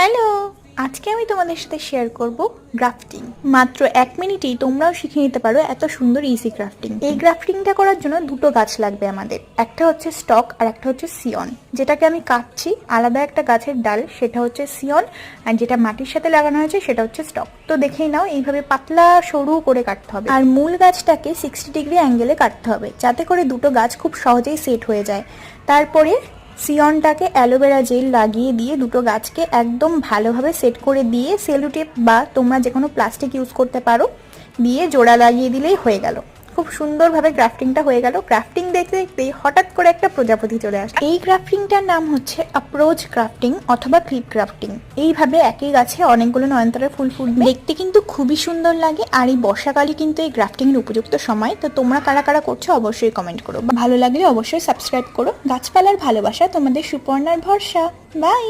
Hello, আজকে আমি তোমাদের সাথে শেয়ার করব গ্রাফটিং মাত্র এক মিনিটেই তোমরাও শিখে নিতে পারো এত সুন্দর ইজি গ্রাফটিং এই গ্রাফটিংটা করার জন্য দুটো গাছ লাগবে আমাদের, একটা হচ্ছে স্টক আর একটা হচ্ছে সিয়ন যেটাকে আমি কাটছি, আলাদা একটা গাছের ডাল, সেটা হচ্ছে সিয়ন আর যেটা মাটির সাথে লাগানো হয়েছে সেটা হচ্ছে স্টক তো দেখেই নাও, এইভাবে পাতলা সরু করে কাটতে হবে। আর মূল গাছটাকে সিক্সটি ডিগ্রি অ্যাঙ্গেলে কাটতে হবে, যাতে করে দুটো গাছ খুব সহজেই সেট হয়ে যায়। তারপরে সিয়নটাকে অ্যালোভেরা জেল লাগিয়ে দিয়ে দুটো গাছকে একদম ভালোভাবে সেট করে দিয়ে সেলুটেপ বা তোমরা যে কোনো প্লাস্টিক ইউজ করতে পারো, দিয়ে জোড়া লাগিয়ে দিলেই হয়ে গেল। খুব সুন্দরভাবে গ্রাফটিংটা হয়ে গেল। গ্রাফটিং দেখতে দেখতেই হঠাৎ করে একটা প্রজাপতি চলে আসে। এই গ্রাফটিংটার নাম হচ্ছে অ্যাপ্রোচ গ্রাফটিং অথবা ক্লিপ গ্রাফটিং এইভাবে একই গাছে অনেকগুলো নয়নতারা ফুল ফুটবে। দেখতে কিন্তু খুবই সুন্দর লাগে আর এই বর্ষাকালে কিন্তু এই গ্রাফটিং এর উপযুক্ত সময়। তো তোমরা কারা কারা করছ অবশ্যই কমেন্ট করো। ভালো লাগলে অবশ্যই সাবস্ক্রাইব করো। গাছপালার ভালোবাসা তোমাদের সুপর্ণার ভরসা। বাই